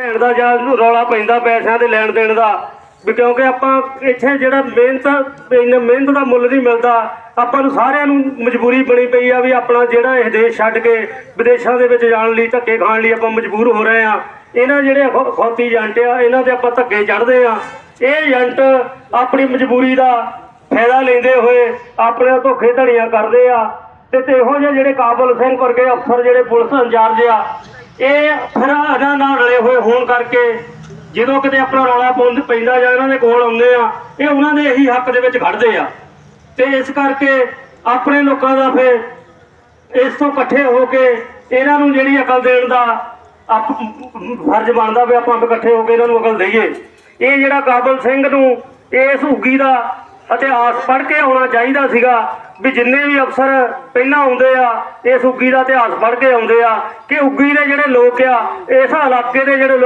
ਭੈਣ ਦਾ ਜਾਂ ਰੌਲਾ ਪੈਂਦਾ ਪੈਸਿਆਂ ਦੇ ਲੈਣ ਦੇਣ ਦਾ, ਵੀ ਕਿਉਂਕਿ ਆਪਾਂ ਇੱਥੇ ਜਿਹੜਾ ਮਿਹਨਤ ਇੰਨਾ ਮਿਹਨਤ ਦਾ ਮੁੱਲ ਨਹੀਂ ਮਿਲਦਾ, ਆਪਾਂ ਨੂੰ ਸਾਰਿਆਂ ਨੂੰ ਮਜਬੂਰੀ ਬਣੀ ਪਈ ਆ ਵੀ ਆਪਣਾ ਜਿਹੜਾ ਇਹ ਦੇਸ਼ ਛੱਡ ਕੇ ਵਿਦੇਸ਼ਾਂ ਦੇ ਵਿੱਚ ਜਾਣ ਲਈ, ਧੱਕੇ ਖਾਣ ਲਈ ਆਪਾਂ ਮਜਬੂਰ ਹੋ ਰਹੇ ਆ। ਇਹਨਾਂ ਜਿਹੜੇ ਖੌਤੀ ਏਜੰਟ ਆ, ਇਹਨਾਂ ਦੇ ਆਪਾਂ ਧੱਕੇ ਚੜਦੇ ਆ। ਇਹ ਏਜੰਟ ਆਪਣੀ ਮਜਬੂਰੀ ਦਾ ਫਾਇਦਾ ਲੈਂਦੇ ਹੋਏ ਆਪਣੇ ਧੋਖੇ ਧੜੀਆਂ ਕਰਦੇ ਆ। ਤੇ ਇਹੋ ਜਿਹੇ ਜਿਹੜੇ ਕਾਬਲ ਸਿੰਘ ਵਰਗੇ ਅਫਸਰ, ਜਿਹੜੇ ਪੁਲਿਸ ਇੰਚਾਰਜ ਆ ਇਹ ਫਿਰ ਇਹਨਾਂ ਨਾਲ ਰਲੇ ਹੋਏ ਹੋਣ ਕਰਕੇ ਜਦੋਂ ਕਿਤੇ ਆਪਣਾ ਰੌਲਾ ਪਾਉਂਦ ਪੈਂਦਾ ਜਾਂ ਇਹਨਾਂ ਦੇ ਕੋਲ ਆਉਂਦੇ ਆ, ਇਹ ਉਹਨਾਂ ਦੇ ਇਹੀ ਹੱਕ ਦੇ ਵਿੱਚ ਖੜਦੇ ਆ। ਤੇ ਇਸ ਕਰਕੇ ਆਪਣੇ ਲੋਕਾਂ ਦਾ ਫਿਰ ਇਸ ਤੋਂ ਇਕੱਠੇ ਹੋ ਕੇ ਇਹਨਾਂ ਨੂੰ ਜਿਹੜੀ ਅਕਲ ਦੇਣ ਦਾ ਆਪ ਫਰਜ਼ ਬਣਦਾ ਵੀ ਆਪਾਂ ਇਕੱਠੇ ਹੋ ਕੇ ਇਹਨਾਂ ਨੂੰ ਅਕਲ ਦਈਏ। ਇਹ ਜਿਹੜਾ ਕਾਬਲ ਸਿੰਘ ਨੂੰ ਇਸ ਹੁੱਗੀ ਦਾ ਇਤਿਹਾਸ ਪੜ੍ਹ ਕੇ ਆਉਣਾ ਚਾਹੀਦਾ ਸੀਗਾ ਵੀ ਜਿੰਨੇ ਵੀ ਅਫਸਰ ਪਹਿਲਾਂ ਆਉਂਦੇ ਆ, ਇਸ ਉੱਗੀ ਦਾ ਇਤਿਹਾਸ ਪੜ੍ਹ ਕੇ ਆਉਂਦੇ ਆ, ਕਿ ਉੱਗੀ ਦੇ ਜਿਹੜੇ ਲੋਕ ਆ, ਇਸ ਇਲਾਕੇ ਦੇ ਜਿਹੜੇ ਲੋਕ